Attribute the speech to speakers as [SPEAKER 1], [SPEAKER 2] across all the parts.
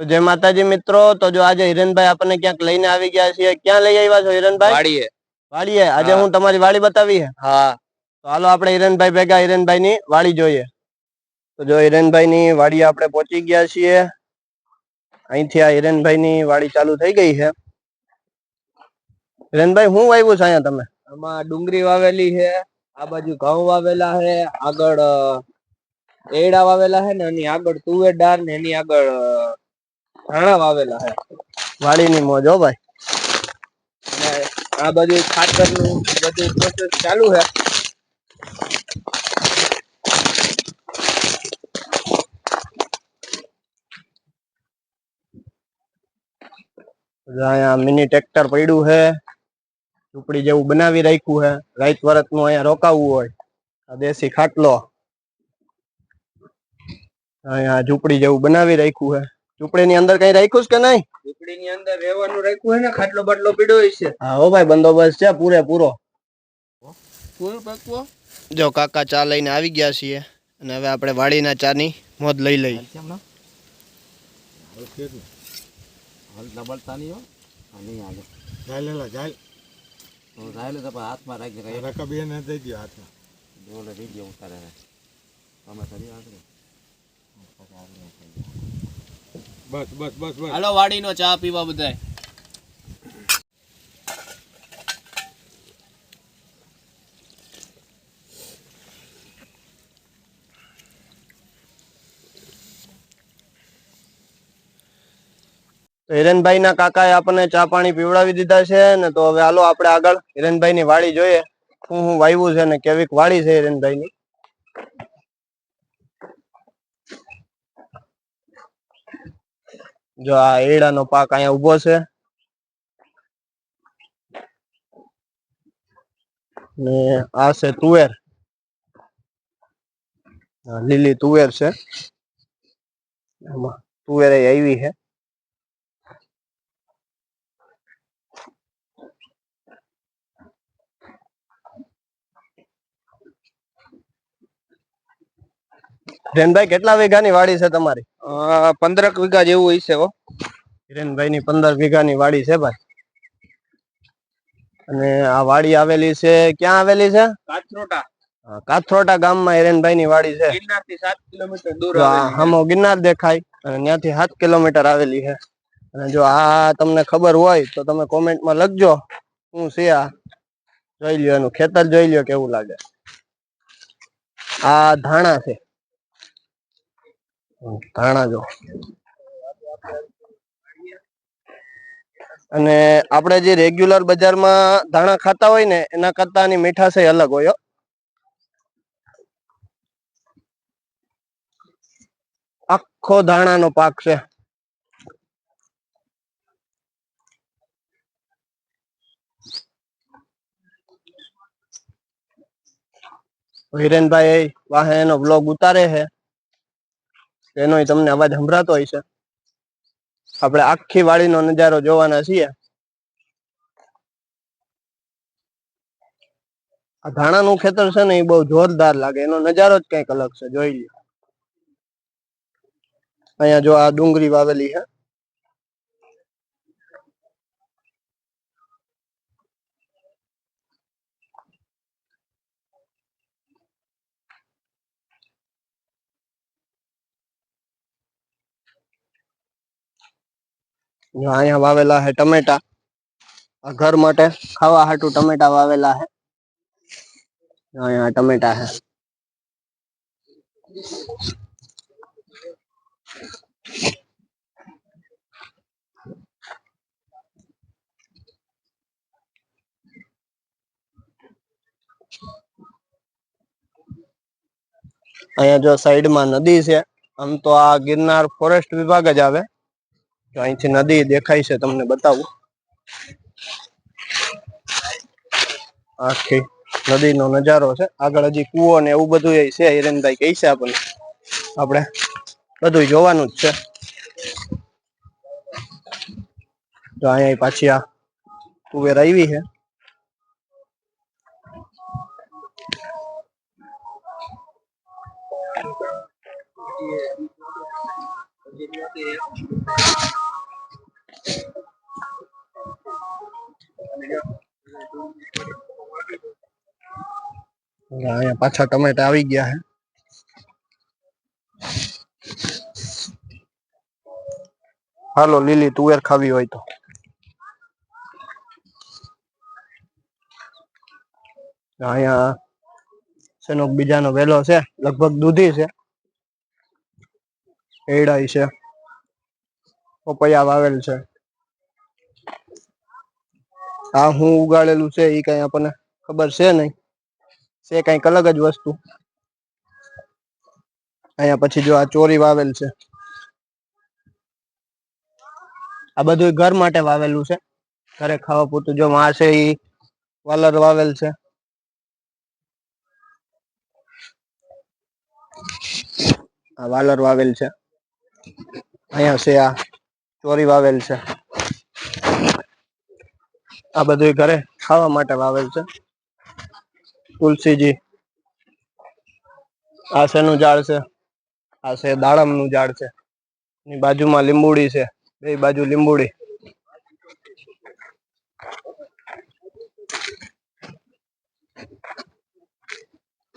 [SPEAKER 1] તો જય માતાજી મિત્રો તો જો આજે હિરેનભાઈ આપણને ક્યાંક લઈને આવી ગયા છીએ. ક્યાં લઈ આવ્યા છો હિરેનભાઈ?
[SPEAKER 2] વાડીએ.
[SPEAKER 1] વાડીએ? આજે
[SPEAKER 2] હું.
[SPEAKER 1] તમારી વાડી બતાવી હા. તો હાલો આપણે હિરેનભાઈ ભેગા હિરેનભાઈ ની વાડી જોઈએ. તો જો હિરેનભાઈ ની વાડી આપણે પહોંચી ગયા છીએ. અહીંથી આ હિરેનભાઈ ની વાડી ચાલુ થઈ ગઈ છે. હિરેનભાઈ હું વાવ્યું છે અહીંયા તમે?
[SPEAKER 2] આમાં ડુંગળી વાવેલી છે આ બાજુ ઘઉં વાવેલા છે આગળ એડા વાવેલા છે ને એની આગળ તુવેર દાળ ને એની આગળ ધાણા વાવેલા છે
[SPEAKER 1] વાડીની મોજ હો ભાઈ.
[SPEAKER 2] આ બધું ખાતરનું બધું પ્રોસેસ ચાલુ છે
[SPEAKER 1] જો અહીંયા મિની ટ્રેક્ટર પડ્યું છે ઝૂંપડી જેવું બનાવી રાખ્યું છે રાઈત વરતનું અહીંયા રોકાવું હોય. આ દેશી ખાટલો. અહીંયા ઝૂંપડી જેવું બનાવી રાખ્યું છે ઝૂંપડી અંદર કઈ રાખ્યું છે કે નહીં?
[SPEAKER 2] ઝૂંપડીની અંદર રહેવાનું રાખ્યું છે ને ખાટલો બાટલો પીડ્યો છે.
[SPEAKER 1] હા હો ભાઈ બંદોબસ્ત છે પૂરેપૂરો
[SPEAKER 2] ફૂલ પકવો?
[SPEAKER 1] જો કાકા ચા લઈને આવી ગયા છીએ અને હવે આપણે વાડીના ચાની મોજ લઈ લઈ
[SPEAKER 3] બસ બસ બસ બસ.
[SPEAKER 2] હાલો વાડીનો ચા પીવા બધાય.
[SPEAKER 1] તો હિરેનભાઈ ના કાકાએ આપણને ચા પાણી પીવડાવી દીધા છે ને તો હવે હાલો આપણે આગળ હિરેનભાઈ ની વાડી જોઈએ. શું શું વાવ્યું છે ને કેવીક વાડી છે હિરેનભાઈ ની જો આ એડાનો પાક અહીંયા ઊભો છે. ને આ છે તુવેર. લીલી તુવેર છે. તુવેર આવી છે. હિરેનભાઈ કેટલા વીઘાની વાડી છે તમારી?
[SPEAKER 2] પંદરક વીઘા જેવું હશે હો.
[SPEAKER 1] હિરેનભાઈ ની પંદર વીઘાની વાડી છે ભાઈ. અને આ વાડી આવેલી છે ક્યાં આવેલી છે?
[SPEAKER 2] કાચરોટા
[SPEAKER 1] આ કાથરોટા ગામમાં હિરેનભાઈ ની વાડી છે.
[SPEAKER 2] સાત કિલોમીટર દૂર.
[SPEAKER 1] હમો ગિરનાર દેખાય અને ત્યાંથી સાત કિલોમીટર આવેલી છે. અને જો આ તમને ખબર હોય તો તમે કોમેન્ટમાં લખજો. શું છે આ જોઈ લ્યો એનું ખેતર જોઈ લ્યો કેવું લાગે. આ ધાણા છે. ધાણા જો. અને આપણે જે રેગ્યુલર બજારમાં ધાણા ખાતા હોય ને, એના કરતા આની મીઠાશ અલગ હોય આખો આખો ધાણાનો પાક છે. હિરેનભાઈ વાહે એનો બ્લોગ ઉતારે છે. એનો તમને અવાજ સંભળાતો હોય છે. આપણે આખી વાડીનો નજારો જોવાના છીએ. આ ધાણાનું ખેતર છે ને એ બહુ જોરદાર લાગે. એનો નજારો જ કંઈક અલગ છે. જોઈ લે અહીંયા જો આ ડુંગળી વાવેલી છે. અહીંયા વાવેલા છે ટમેટા. આ ઘર માટે ખાવા હાટુ ટમેટા વાવેલા છે જો અહીંયા ટમેટા છે અહીંયા જો સાઈડમાં નદી છે, આમ તો આ ગિરનાર ફોરેસ્ટ વિભાગ જ આવે. તો અહીંથી નદી દેખાય છે, તમને બતાવું. આખી નદીનો નજારો છે. આગળ હજી કુવો ને એવું બધું છે, હિરેનભાઈ કહે છે આપણને. આપણે બધું જોવાનું જ છે. તો અહીંયા પાછી આ કુવેર આવી છે.
[SPEAKER 2] ત્યાંથી
[SPEAKER 1] અહીંયા પાછા ટમેટા આવી ગયા છે હાલો, લીલી તુવેર ખાવી હોય તો. અહીંયા શેનો બીજાનો વેલો છે, લગભગ દૂધી છે. એડાઈ છે. પપૈયા વાવેલ છે. આ હું ઉગાડેલું છે એ કઈ આપણને ખબર છે નહીં. છે કંઈક અલગ જ વસ્તુ. અહીંયા પછી જો આ ચોરી વાવેલ છે. આ બધું ઘર માટે વાવેલું છે. ઘરે ખાવા પૂરતું જો આ છે એ વાલર વાવેલ છે. આ વાલર વાવેલ છે. અહીંયા છે આ. ચોરી વાવેલ છે. આ બધું ઘરે ખાવા માટે વાવેલ છે. તુલસીજી. આ શેનું ઝાડ છે? આ છે દાડમનું ઝાડ છે. એની બાજુમાં લીંબુડી છે. બે બાજુ લીંબુડી.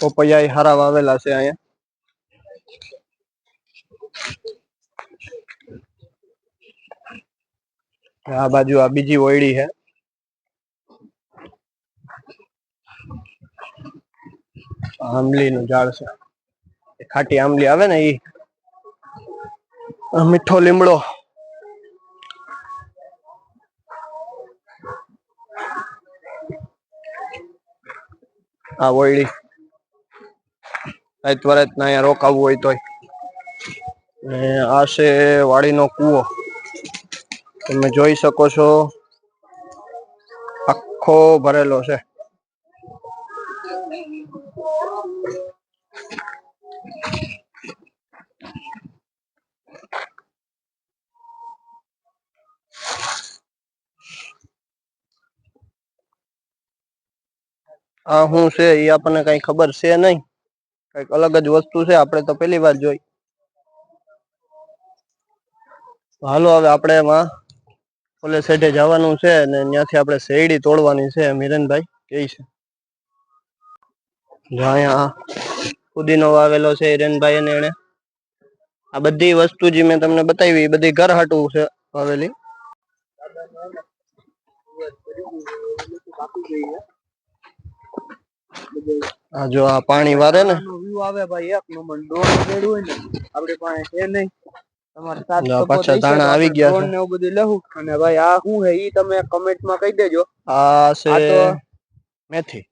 [SPEAKER 1] પપૈયા હારા વાવેલા છે અહીંયા. આ બાજુ આ બીજી ઓયડી છે. આંબલી નું ઝાડ છે. ખાટી આંબલી આવે ને ઈ? મીઠો લીમડો. આ ઓયડી ત્વરેત ના અહીંયા રોકાવું હોય તોય. ને આ છે વાડીનો કૂવો. તમે જોઈ શકો છો. આખો ભરેલો છે. આ શું છે? એ આપણને કઈ ખબર છે નહીં. કંઈક અલગ જ વસ્તુ છે. આપણે તો પહેલી વાર જોઈ. હાલો હવે આપણે એમાં ઓલે સેઠે જવાનું છે અને ત્યાંથી આપણે શેરડી તોડવાની છે, મિરનભાઈ. કે છે? અહીંયા પુદીનો વાવેલો છે હિરેનભાઈ અને એને આ બધી વસ્તુ જે મેં તમને બતાવી બધી ઘર હાટું છે વાવેલી. આ જો આ પાણી વારે ને.
[SPEAKER 2] આવે ભાઈ, એક નંબર જેડું હોય ને આપડે પાસે છે નહીં.
[SPEAKER 1] પાછા દાણા આવી ગયા છે.
[SPEAKER 2] એવું બધું લેવું અને ભાઈ આ શું છે ઈ તમે કમેન્ટમાં કહી દેજો.
[SPEAKER 1] આ છે મેથી.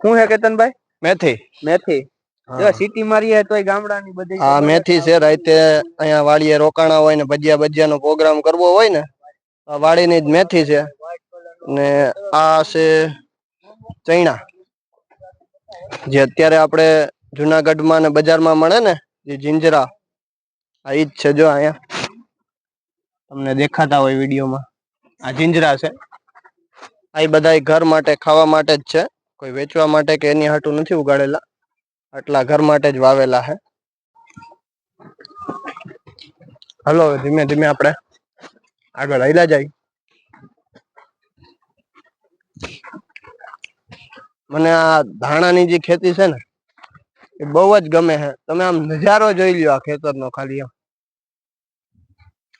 [SPEAKER 2] શું છે કેતનભાઈ?
[SPEAKER 1] મેથી.
[SPEAKER 2] મેથી. સિટી માં રહીએ તોય ગામડાની બધી
[SPEAKER 1] આ મેથી છે. રાતે અહીંયા વાડીએ રોકાણા હોય ને ભજીયા ભજીયા નો પ્રોગ્રામ કરવો હોય ને વાડીની જ મેથી છે. ને આ છે ચૈણા. જે અત્યારે આપણે જુનાગઢમાં ને બજારમાં મળે ને જે જીંજરા. આ ઈ જ છે જો અહીંયા. તમને દેખાતા હોય વિડીયોમાં. આ જિંજરા છે. આ બધા ઘર માટે, ખાવા માટે જ છે. કોઈ વેચવા માટે કે એની હાટું નથી ઉગાડેલા. આટલા ઘર માટે જ વાવેલા છે હલો ધીમે ધીમે આપણે આગળ હાલ્યા જાય. મને આ ધાણાની જે ખેતી છે ને, એ બહુ જ ગમે છે તમે આમ નજારો જોઈ લ્યો આ ખેતરનો ખાલી આમ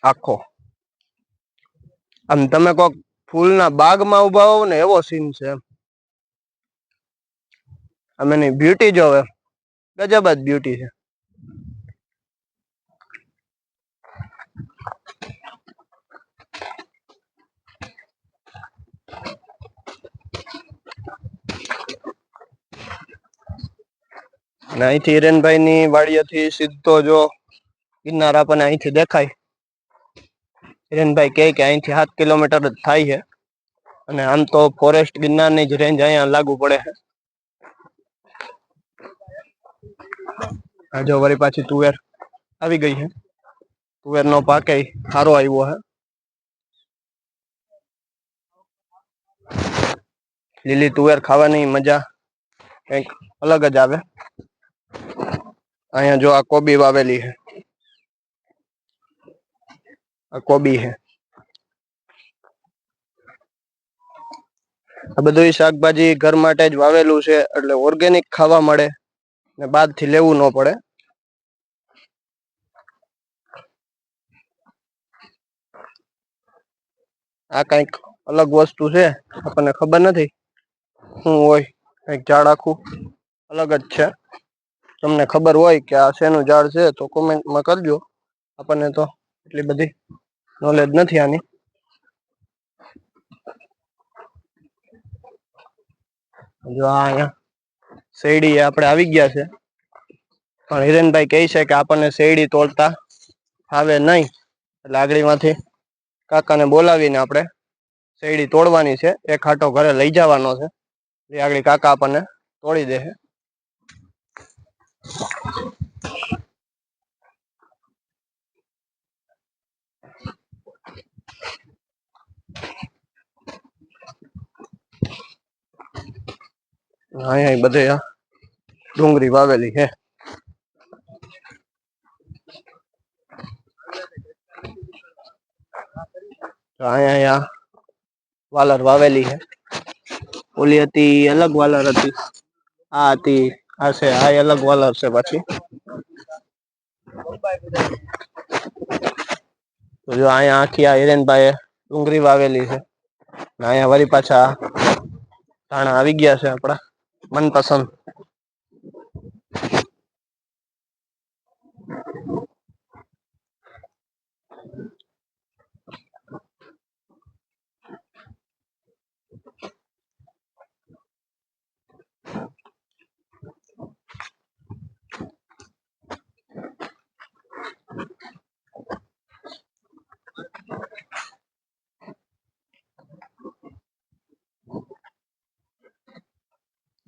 [SPEAKER 1] આખો. આમ તમે કોક ફૂલના બાગમાં ઊભા હોવ ને, એવો સીન છે એમ. આમ એની બ્યુટી જોવે ગજબ જ બ્યુટી છે. અને અહીંથી હિરેનભાઈ ની વાડીએથી સીધો જો ગિરનાર આપણને અહીંથી દેખાય. હિરેનભાઈ કહે કે અહીંથી સાત કિલોમીટર થાય છે. અને આમ તો ફોરેસ્ટ ગિરનારની જ રેન્જ અહીંયા લાગુ પડે છે. જો વળી પાછી તુવેર આવી ગઈ છે. તુવેરનો પાકે સારો આવ્યો છે. લીલી તુવેર ખાવાની મજા કંઈક અલગ જ આવે. અહીંયા જો આ કોબી વાવેલી છે. કોબી હે. આ બધું શાકભાજી ઘર માટે જ વાવેલું છે, એટલે ઓર્ગેનિક ખાવા મળે ને બહારથી લેવું ન પડે. આ કંઈક અલગ વસ્તુ છે, આપણને ખબર નથી. શું હોય, કંઈક ઝાડ આખું અલગ જ છે. તમને ખબર હોય કે આ શેનું ઝાડ છે, તો કોમેન્ટમાં કરજો. આપણને તો એટલી બધી નોલેજ નથી આની. જો આ અહીંયા શેરડી આપણે આવી ગયા છે. પણ હિરેનભાઈ કહે છે કે આપણને શેરડી તોડતા આવે નહીં. એટલે આગળમાંથી કાકાને બોલાવીને આપણે શેરડી તોડવાની છે. એક ખાટો ઘરે લઈ જવાનો છે. એ આગળ કાકા આપણને તોડી દે અહીંયા બધે આ ડુંગળી વાવેલી છે. તો અહીંયા અહીંયા વાલર વાવેલી છે. ઓલી હતી અલગ વાલર હતી. આ હતી, આ છે, આ અલગ વાલર છે પાછી. તો જો અહીંયા આખી આ હિરેનભાઈએ ડુંગળી વાવેલી છે. અહીંયા વળી પાછા ધાણા આવી ગયા છે આપણા મનપસંદ.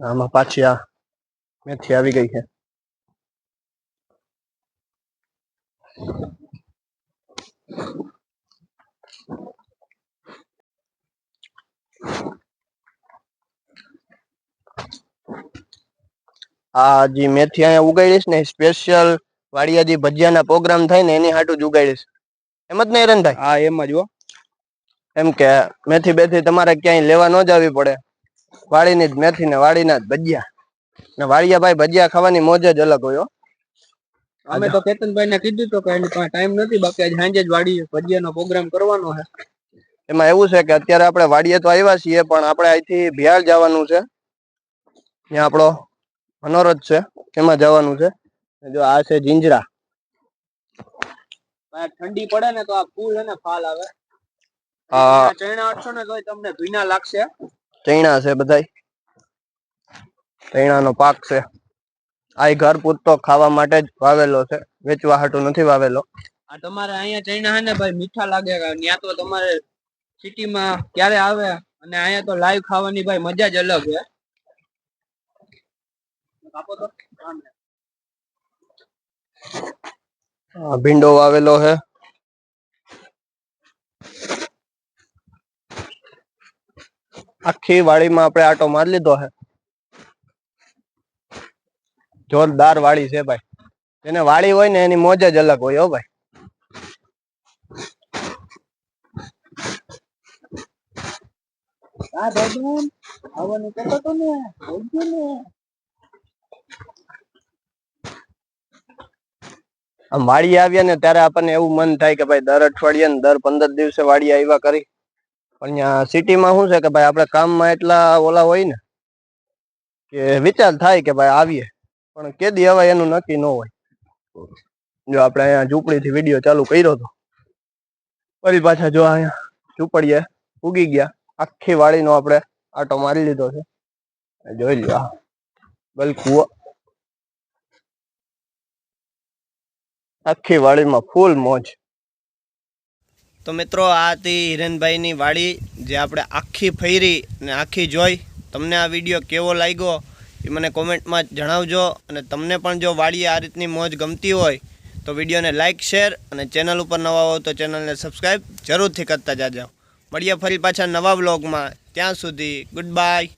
[SPEAKER 1] આમાં પાછી આ મેથી આવી ગઈ છે. આ જે મેથી અહીંયા ઉગાડીશ ને સ્પેશિયલ વાડિયા જે ભજીયાના પ્રોગ્રામ થાય ને એની હાટું જ ઉગાડીશ. એમ જ ને હિરણભાઈ?
[SPEAKER 2] હા એમ જ હો.
[SPEAKER 1] એમ કે મેથી બેથી તમારે ક્યાંય લેવા ન જવી પડે. વાડીની જ મેથી ને વાડીના જ ભજીયા. ને વાડિયા ભાઈ ભજીયા ખાવાની મોજ જ અલગ હોય.
[SPEAKER 2] અમે તો કેતનભાઈ ને કીધું તો કે એની પાસે ટાઈમ નથી બાકી આજે સાંજે જ વાડી ભજીયાનો પ્રોગ્રામ કરવાનો છે.
[SPEAKER 1] એમાં એવું છે કે અત્યારે આપણે વાડીએ તો આવ્યા છીએ પણ આપણે અહીંથી બિહાર જવાનું છે. ત્યાં આપણો મનોરથ છે એમાં જવાનું છે. જો આ છે જીંજરા.
[SPEAKER 2] ઠંડી પડે ને તો આ ફૂલ અને ફાલ આવે.
[SPEAKER 1] હા.
[SPEAKER 2] ચણા અડશો ને તો તમને ભીના લાગશે.
[SPEAKER 1] ચૈણા છે બધાય. ચૈણાનો પાક છે. આ ઘર પૂરતો ખાવા માટે જ વાવેલો છે. વેચવા હાટું નથી વાવેલો.
[SPEAKER 2] આ તમારે અહીંયા ચૈણા હે ને ભાઈ મીઠા લાગે ત્યાં તો તમારે સિટીમાં ક્યારે આવે? અને અહીંયા તો લાઈવ ખાવાની ભાઈ મજા જ અલગ છે.
[SPEAKER 1] ભીંડો વાવેલો છે. આખી વાડીમાં આપણે આટો મારી લીધો છે. જોરદાર વાડી છે ભાઈ. જેને વાડી હોય ને એની મોજ જ અલગ હોય હો ભાઈ. વાડી આવ્યા ને ત્યારે આપણને એવું મન થાય કે ભાઈ દર અઠવાડિયે ને દર પંદર દિવસે વાડી આવ્યા કરી. પણ સિટીમાં શું છે કે ભાઈ આપણે કામમાં એટલા ઓલા હોય ને કે વિચાર થાય કે ભાઈ આવીએ. પણ કેદી અવાય એનું નક્કી ન હોય. જો આપણે અહીંયા ઝૂંપડીથી વીડિયો ચાલુ કર્યો હતો ફરી પાછા જો અહીંયા ઝૂંપડીએ ઉગી ગયા. આખી વાડીનો આપણે આટો મારી લીધો છે. જોઈ લ્યો બલ કુવો આખી વાડીમાં ફૂલ મોજ. તો મિત્રો, આ હતી હિરેનભાઈની વાડી, જે આપણે આખી ફેરી અને આખી જોઈ. તમને આ વીડિયો કેવો લાગ્યો એ મને કોમેન્ટમાં જણાવજો. અને તમને પણ જો વાડીએ આ રીતની મોજ ગમતી હોય, તો વિડીયોને લાઇક શેર અને ચેનલ ઉપર નવા હો તો ચેનલને સબસ્ક્રાઈબ જરૂરથી કરતા જાજો. મળીએ ફરી પાછા નવા બ્લોગમાં ત્યાં સુધી ગુડ બાય.